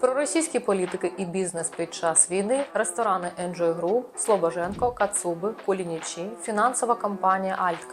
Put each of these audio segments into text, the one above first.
Проросійські політики і бізнес під час війни, ресторани Enjoy Group, Слобоженко, Кацуби, Кулінічі, фінансова компанія Альт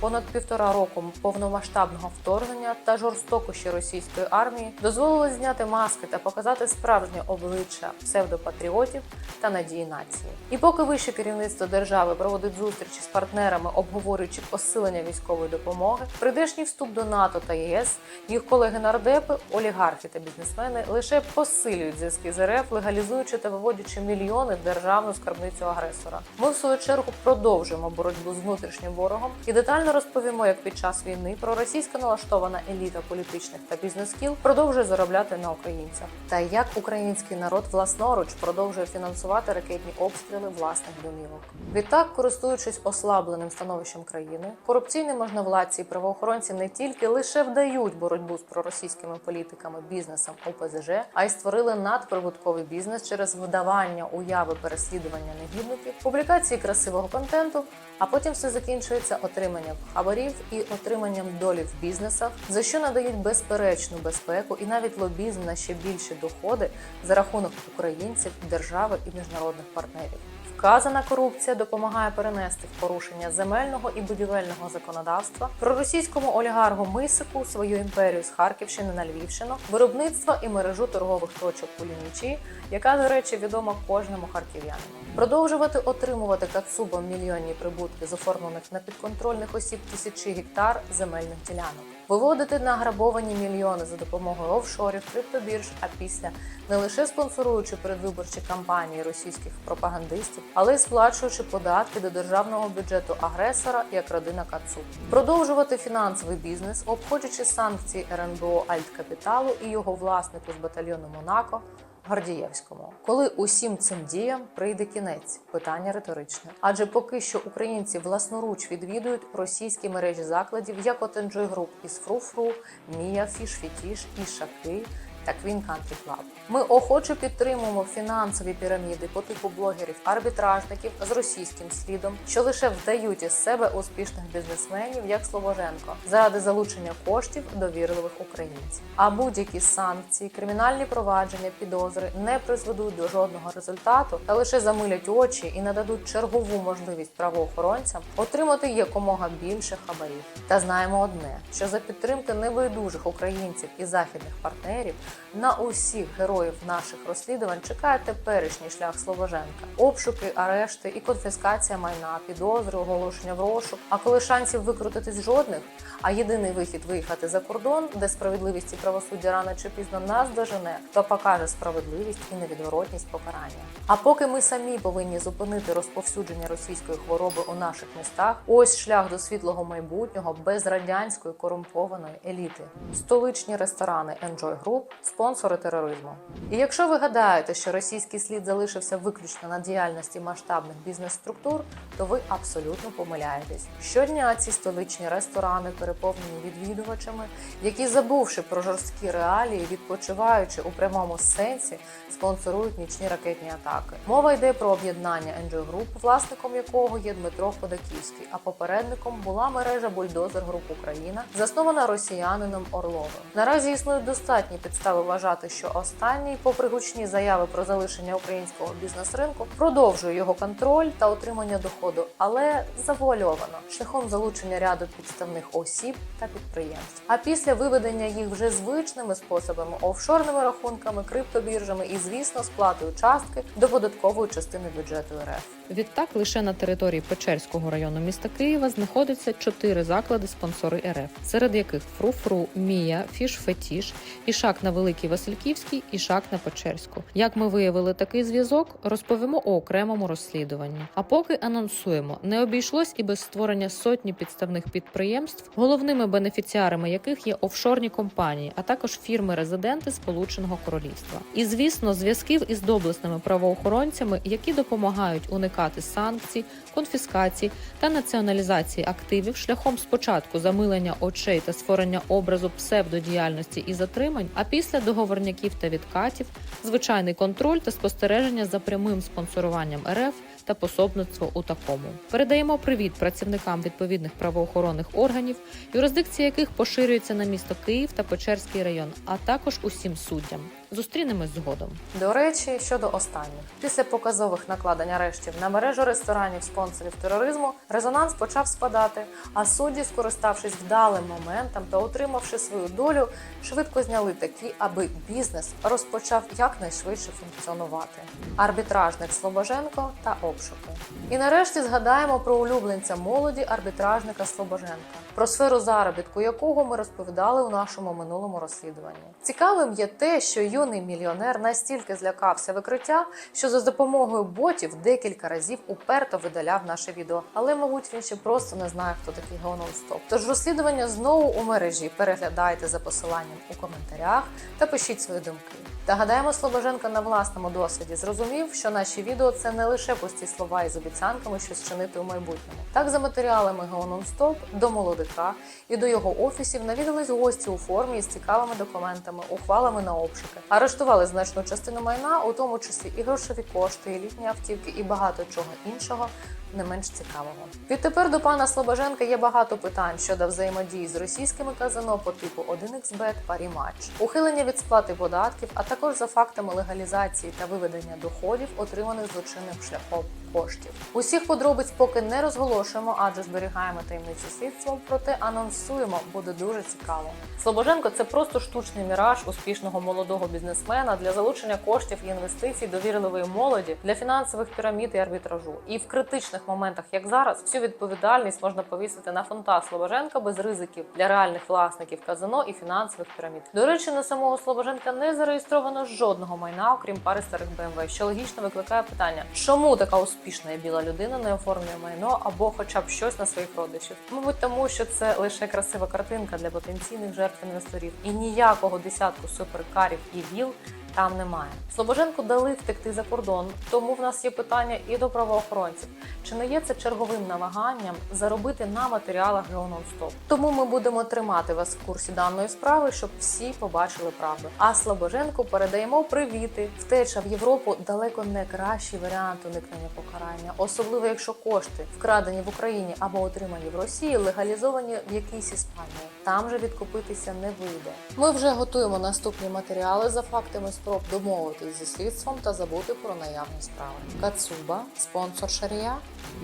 Понад півтора року повномасштабного вторгнення та жорстокощі російської армії дозволили зняти маски та показати справжнє обличчя псевдопатріотів та надії нації. І поки вище керівництво держави проводить зустрічі з партнерами, обговорюючи посилення військової допомоги, прийдешній вступ до НАТО та ЄС, їх колеги нардепи, олігархи та бізнесмени лише посилюють зв'язки з РФ, легалізуючи та виводячи мільйони в державну скарбницю агресора. Ми в свою чергу продовжуємо боротьбу з внутрішнім ворогом і детально розповімо, як під час війни проросійська налаштована еліта політичних та бізнес-кіл продовжує заробляти на українцях, та як український народ власноруч продовжує фінансувати ракетні обстріли власних домівок. Відтак, користуючись ослабленим становищем країни, корупційні можновладці і правоохоронці не тільки лише вдають боротьбу з проросійськими політиками, бізнесом ОПЗЖ, а й створили надприбутковий бізнес через вдавання уяви переслідування негідників, публікації красивого контенту. А потім все закінчується отриманням хабарів і отриманням долі в бізнесах, за що надають безперечну безпеку і навіть лобізм на ще більші доходи за рахунок українців, держави і міжнародних партнерів. Вказана корупція допомагає перенести в порушення земельного і будівельного законодавства проросійському олігарху Мисику свою імперію з Харківщини на Львівщину, виробництва і мережу торгових точок у Лінічі, яка, до речі, відома кожному харків'янину. Продовжувати отримувати кацубам мільйонні прибутки з оформлених на підконтрольних осіб тисячі гектар земельних ділянок. Виводити награбовані мільйони за допомогою офшорів, криптобірж, а після не лише спонсоруючи передвиборчі кампанії російських пропагандистів, але й сплачуючи податки до державного бюджету агресора як родина Кацу. Продовжувати фінансовий бізнес, обходячи санкції РНБО Альткапіталу і його власнику з батальйону Монако. Гордієвському, коли усім цим діям прийде кінець, питання риторичне. Адже поки що українці власноруч відвідують російські мережі закладів, як от Enjoy Group із Фруфру, Мія, Фіш Фітіш і Шаки та Queen Country Club. Ми охоче підтримуємо фінансові піраміди по типу блогерів-арбітражників з російським слідом, що лише вдають із себе успішних бізнесменів, як Слобоженко, заради залучення коштів довірливих українців. А будь-які санкції, кримінальні провадження, підозри не призведуть до жодного результату та лише замилять очі і нададуть чергову можливість правоохоронцям отримати якомога більше хабарів. Та знаємо одне: що за підтримки небайдужих українців і західних партнерів на усіх героїв наших розслідувань чекає теперішній шлях Слобоженка: обшуки, арешти і конфіскація майна, підозри, оголошення в розшук. А коли шансів викрутитись жодних, а єдиний вихід виїхати за кордон, де справедливість і правосуддя рано чи пізно нас дожене, то покаже справедливість і невідворотність покарання. А поки ми самі повинні зупинити розповсюдження російської хвороби у наших містах, ось шлях до світлого майбутнього без радянської корумпованої еліти. Столичні ресторани Enjoy Group – спонсори тероризму. І якщо ви гадаєте, що російський слід залишився виключно на діяльності масштабних бізнес-структур, то ви абсолютно помиляєтесь. Щодня ці столичні ресторани переповнені відвідувачами, які, забувши про жорсткі реалії, відпочиваючи у прямому сенсі, спонсорують нічні ракетні атаки. Мова йде про об'єднання Enjoy Group, власником якого є Дмитро Ходаківський, а попередником була мережа Бульдозер Груп Україна, заснована росіянином Орловим. Наразі існують достатні підстави вважати, що останній, попри гучні заяви про залишення українського бізнес-ринку, продовжує його контроль та отримання доходу, але завуальовано шляхом залучення ряду підставних осіб та підприємств. А після виведення їх вже звичними способами, офшорними рахунками, криптобіржами і, звісно, сплатою частки до податкової частини бюджету РФ. Відтак, лише на території Печерського району міста Києва знаходиться чотири заклади спонсори РФ, серед яких Фруфру, Мія, Фіш Фетіш, Ішак на Великій Васильківській, Ішак на Печерську. Як ми виявили такий зв'язок, розповімо у окремому розслідуванні. А поки анонсуємо, не обійшлось і без створення сотні підставних підприємств, головними бенефіціарами яких є офшорні компанії, а також фірми-резиденти Сполученого Королівства. І звісно, зв'язків із доблесними правоохоронцями, які допомагають уникати санкцій, конфіскацій та націоналізації активів шляхом спочатку замилення очей та створення образу псевдодіяльності і затримань, а після договорняків та відкатів, звичайний контроль та спостереження за прямим спонсоруванням РФ та пособництво у такому. Передаємо привіт працівникам відповідних правоохоронних органів, юрисдикція яких поширюється на місто Київ та Печерський район, а також усім суддям. Зустрінемось згодом. До речі, щодо останніх, після показових накладень арештів на мережу ресторанів спонсорів тероризму, резонанс почав спадати. А судді, скориставшись вдалим моментом та отримавши свою долю, швидко зняли такі, аби бізнес розпочав якнайшвидше функціонувати. Арбітражник Слобоженко та обшуки. І нарешті згадаємо про улюбленця молоді арбітражника Слобоженка, про сферу заробітку якого ми розповідали у нашому минулому розслідуванні. Цікавим є те, що юний мільйонер настільки злякався викриття, що за допомогою ботів декілька разів уперто видаляв наше відео. Але, мабуть, він ще просто не знає, хто такий Геонон Стоп. Тож розслідування знову у мережі. Переглядайте за посиланням у коментарях та пишіть свої думки. Та гадаємо, Слобоженко на власному досвіді зрозумів, що наші відео це не лише пусті слова із обіцянками щось чинити у майбутньому. Так, за матеріалами Геонон-Стоп до молодика і до його офісів навідались гості у формі із цікавими документами, ухвалами на обшуки. Арештували значну частину майна, у тому числі і грошові кошти, і літні автівки, і багато чого іншого. Не менш цікавого. Відтепер до пана Слобоженка є багато питань щодо взаємодії з російськими казино по типу 1xBet, Паріматч, ухилення від сплати податків, а також за фактами легалізації та виведення доходів, отриманих злочинним шляхом коштів. Усіх подробиць поки не розголошуємо, адже зберігаємо таємниці слідства, проте анонсуємо, буде дуже цікаво. Слобоженко це просто штучний міраж успішного молодого бізнесмена для залучення коштів і інвестицій довірливої молоді для фінансових пірамід і арбітражу. І в критичних моментах, як зараз, всю відповідальність можна повісити на фонта Слобоженка без ризиків для реальних власників казино і фінансових пірамід. До речі, на самого Слобоженка не зареєстровано жодного майна, окрім пари старих БМВ, що логічно викликає питання, чому така успішна і біла людина не оформлює майно або хоча б щось на своїх родичів. Мабуть, тому що це лише красива картинка для потенційних жертв інвесторів, і ніякого десятку суперкарів і віл там немає. Слобоженку дали втекти за кордон, тому в нас є питання і до правоохоронців. Чи не є це черговим намаганням заробити на матеріалах Геонон-Стоп? Тому ми будемо тримати вас в курсі даної справи, щоб всі побачили правду. А Слобоженку передаємо привіти. Втеча в Європу далеко не кращий варіант уникнення покарання, особливо якщо кошти вкрадені в Україні або отримані в Росії, легалізовані в якійсь Іспанії. Там же відкупитися не вийде. Ми вже готуємо наступні матеріали за фактами спроб домовитись зі слідством та забути про наявні справи. Кацуба, спонсор Шарія.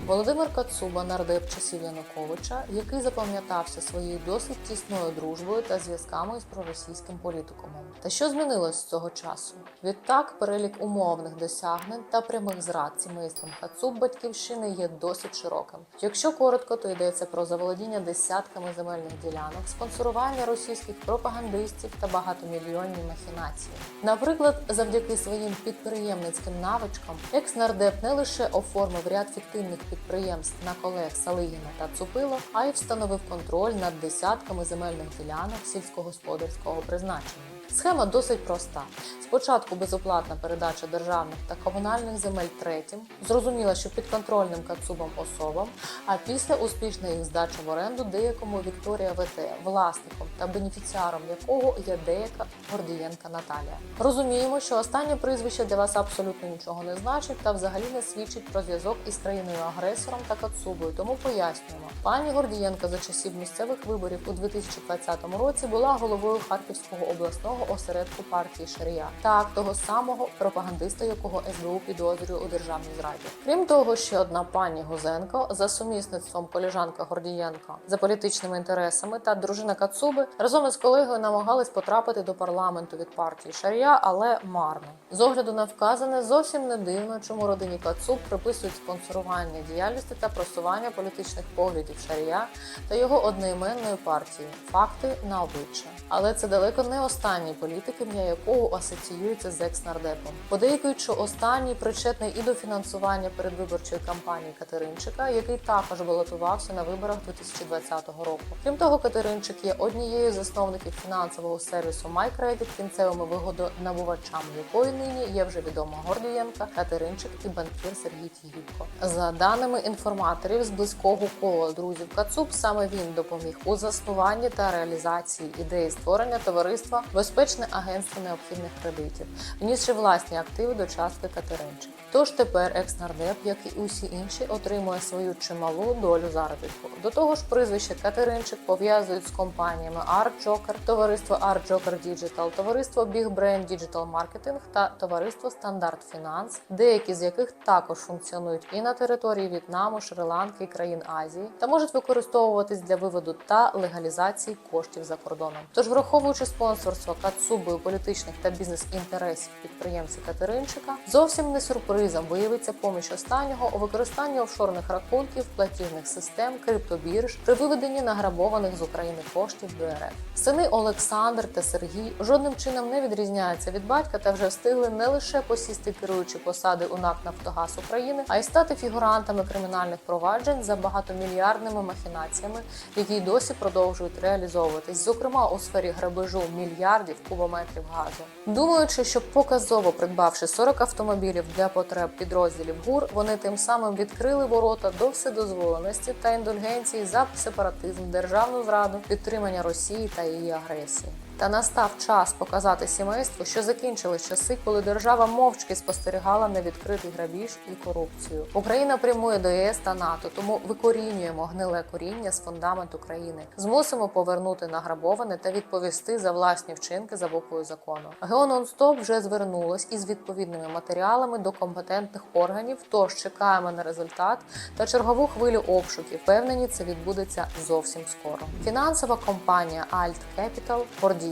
Володимир Кацуба, нардеп часів Януковича, який запам'ятався своєю досить тісною дружбою та зв'язками з проросійським політикумом. Та що змінилось з цього часу? Відтак, перелік умовних досягнень та прямих зрад сімейством Кацуб батьківщини є досить широким. Якщо коротко, то йдеться про заволодіння десятками земельних ділянок, спонсорування російських пропагандистів та багатомільйонні махінації. Наприклад, завдяки своїм підприємницьким навичкам, екс-нардеп не лише оформив ряд фіктивних підприємств на колег Салигіна та Цупило, а й встановив контроль над десятками земельних ділянок сільськогосподарського призначення. Схема досить проста. Спочатку безоплатна передача державних та комунальних земель третім, зрозуміло, що підконтрольним кацубам особам, а після успішна їх здача в оренду деякому Вікторія ВТ, власником та бенефіціаром якого є деяка Гордієнка Наталія. Розуміємо, що останнє прізвище для вас абсолютно нічого не значить та взагалі не свідчить про зв'язок із країною агресором та Кацубою. Тому пояснюємо, пані Гордієнка за часів місцевих виборів у 2020 році була головою Харківського обласного осередку партії Шарія, так того самого пропагандиста, якого СБУ підозрює у державній зраді. Крім того, ще одна пані Гузенко за сумісництвом коліжанка Гордієнка за політичними інтересами та дружина Кацуби разом із колегою намагались потрапити до парламенту від партії Шарія, але марно. З огляду на вказане зовсім не дивно, чому родині Кацуб приписують спонсорування діяльності та просування політичних поглядів Шарія та його одноіменної партії. Факти на обличчя. Але це далеко не останній політик, ім'я якого асоціюється з екс-нардепом. Подейкують, що останній причетний і до фінансування передвиборчої кампанії Катеринчика, який також балотувався на виборах 2020 року. Крім того, Катеринчик є однією з засновників фінансового сервісу MyCredit, кінцевими вигодонабувачами якої нині є вже відома Гордієнка, Катеринчик і банкір Сергій Тігіпко. За даними інформаторів з близького кола друзів Кацуб, саме він допоміг у заснуванні та реалізації ідеї створення товариства Безпечне агентство необхідних кредитів, внісши власні активи до частки Катеринчик. Тож тепер екс-нардеп, як і усі інші, отримує свою чималу долю заробітку. До того ж, прізвище Катеринчик пов'язують з компаніями Art Joker, товариство Art Joker Digital, товариство Big Brain Digital Marketing та товариство Стандарт Фінанс, деякі з яких також функціонують і на території В'єтнаму, Шри-Ланки країн Азії, та можуть використовуватись для виводу та легалізації коштів за кордоном. Тож, враховуючи спонсорство Кацубою політичних та бізнес-інтересів підприємця Катеринчика, зовсім не сюрпризом виявиться поміч останнього у використанні офшорних рахунків, платіжних систем, криптобірж при виведенні награбованих з України коштів до РФ. Сини Олександр та Сергій жодним чином не відрізняються від батька та вже встигли не лише посісти керуючі посади у НАК Нафтогаз України, а й стати фігурантами кримінальних проваджень за багатомільярдними махінаціями, які й досі продовжують реалізовуватись, зокрема у сфері грабежу мільярдів кубометрів газу. Думаючи, що показово придбавши 40 автомобілів для потреб підрозділів ГУР, вони тим самим відкрили ворота до вседозволеності та індульгенції за сепаратизм, державну зраду, підтримання Росії та її агресії. Та настав час показати сімейству, що закінчились часи, коли держава мовчки спостерігала невідкритий грабіж і корупцію. Україна прямує до ЄС та НАТО, тому викорінюємо гниле коріння з фундаменту країни. Змусимо повернути награбоване та відповісти за власні вчинки за буквою закону. Гео Нонстоп вже звернулось із відповідними матеріалами до компетентних органів. Тож чекаємо на результат та чергову хвилю обшуків. Впевнені, це відбудеться зовсім скоро. Фінансова компанія Alt Capital,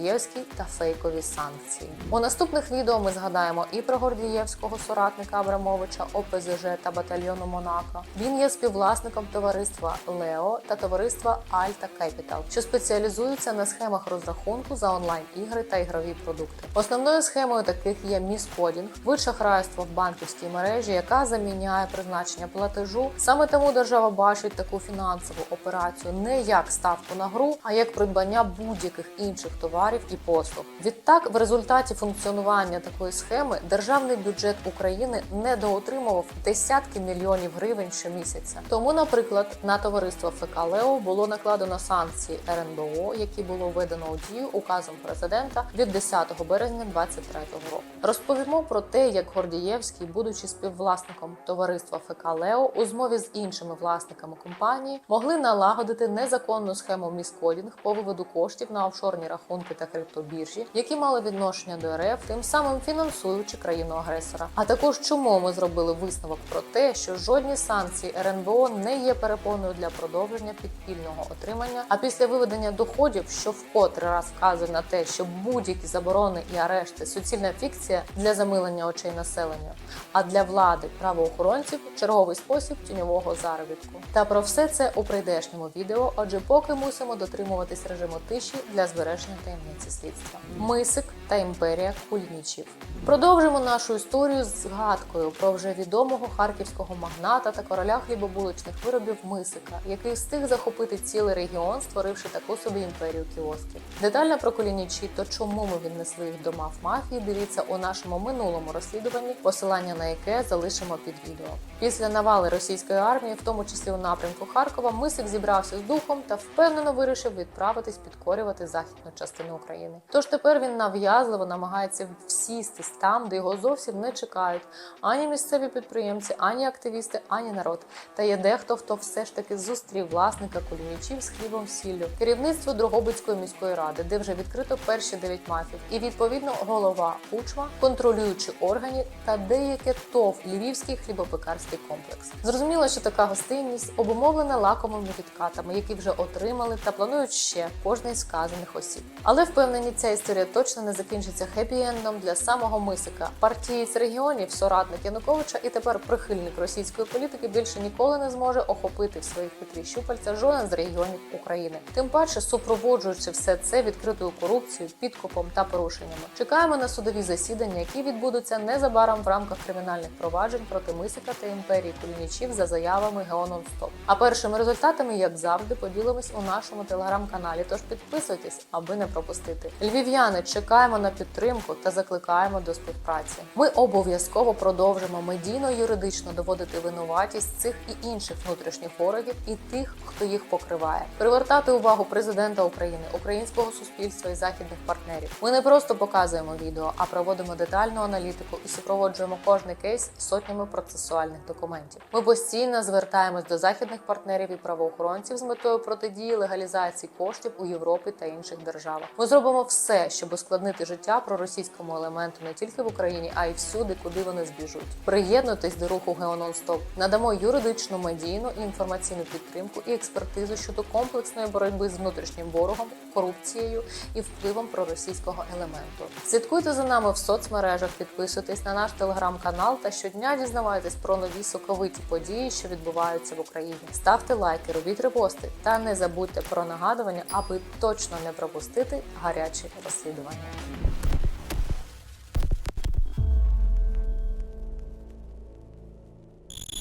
Гордієвський та фейкові санкції. У наступних відео ми згадаємо і про Гордієвського соратника Абрамовича, ОПЗЖ та батальйону Монако. Він є співвласником товариства Лео та товариства Alta Capital, що спеціалізуються на схемах розрахунку за онлайн-ігри та ігрові продукти. Основною схемою таких є міскодінг, вид шахрайства в банківській мережі, яка заміняє призначення платежу. Саме тому держава бачить таку фінансову операцію не як ставку на гру, а як придбання будь-яких інших товарів і послуг. Відтак, в результаті функціонування такої схеми державний бюджет України недоотримував десятки мільйонів гривень щомісяця. Тому, наприклад, на товариство ФК Лео було накладено санкції РНБО, які було введено у дію указом президента від 10 березня 2023 року. Розповімо про те, як Гордієвський, будучи співвласником товариства ФК Лео, у змові з іншими власниками компанії могли налагодити незаконну схему міскодінг по виводу коштів на офшорні рахунки та криптобіржі, які мали відношення до РФ, тим самим фінансуючи країну-агресора. А також чому ми зробили висновок про те, що жодні санкції РНБО не є перепоною для продовження підпільного отримання. А після виведення доходів, що вкотре раз вказує на те, що будь-які заборони і арешти суцільна фікція для замилення очей населення, а для влади правоохоронців черговий спосіб тіньового заробітку. Та про все це у прийдешньому відео. Отже, поки мусимо дотримуватись режиму тиші для збереження таємниці слідства. Мисик та імперія кулінічів. Продовжимо нашу історію з згадкою про вже відомого харківського магната та короля хлібобулочних виробів Мисика, який встиг захопити цілий регіон, створивши таку собі імперію кіосків. Детально про кулінічі та чому ми віднесли їх до мав мафії, дивіться у нашому минулому розслідуванні, посилання на яке залишимо під відео. Після навали російської армії, в тому числі у напрямку Харкова, Мисик зібрався з духом та впевнено вирішив відправитись підкорювати західну частину України. Тож тепер він нав'язливо намагається всістись там, де його зовсім не чекають ані місцеві підприємці, ані активісти, ані народ. Та є дехто, хто все ж таки зустрів власника кулінічів з хлібом сіллю, керівництво Дрогобицької міської ради, де вже відкрито перші дев'ять мафів, і відповідно голова Учма, контролюючі органи та деяке ТОВ Львівський хлібопекарський комплекс. Зрозуміло, що така гостинність обумовлена лакомими відкатами, які вже отримали та планують ще кожний з сказаних осіб. Але впевнені, ця історія точно не закінчиться хеппі-ендом для самого Мисика. Партієць регіонів, соратник Януковича і тепер прихильник російської політики більше ніколи не зможе охопити в своїх хитрі щупальця жоден з регіонів України. Тим паче, супроводжуючи все це відкритою корупцією, підкупом та порушеннями. Чекаємо на судові засідання, які відбудуться незабаром в рамках кримінальних проваджень проти Мисика та імперії кулінічів за заявами Геонон Стоп. А першими результатами, як завжди, поділимось у нашому телеграм-каналі. Тож підписуйтесь, аби не пропустити. Пропустити. Львів'яни чекаємо на підтримку та закликаємо до співпраці. Ми обов'язково продовжимо медійно-юридично доводити винуватість цих і інших внутрішніх ворогів і тих, хто їх покриває, привертати увагу президента України, українського суспільства і західних партнерів. Ми не просто показуємо відео, а проводимо детальну аналітику і супроводжуємо кожний кейс сотнями процесуальних документів. Ми постійно звертаємось до західних партнерів і правоохоронців з метою протидії легалізації коштів у Європі та інших державах. Ми зробимо все, щоб ускладнити життя проросійському елементу не тільки в Україні, а й всюди, куди вони збіжуть. Приєднуйтесь до руху Геононстоп. Надамо юридичну, медійну і інформаційну підтримку і експертизу щодо комплексної боротьби з внутрішнім ворогом, корупцією і впливом проросійського елементу. Слідкуйте за нами в соцмережах, підписуйтесь на наш телеграм-канал та щодня дізнавайтесь про нові соковиті події, що відбуваються в Україні. Ставте лайки, робіть репости та не забудьте про нагадування, аби точно не пропустити гарячі розслідування.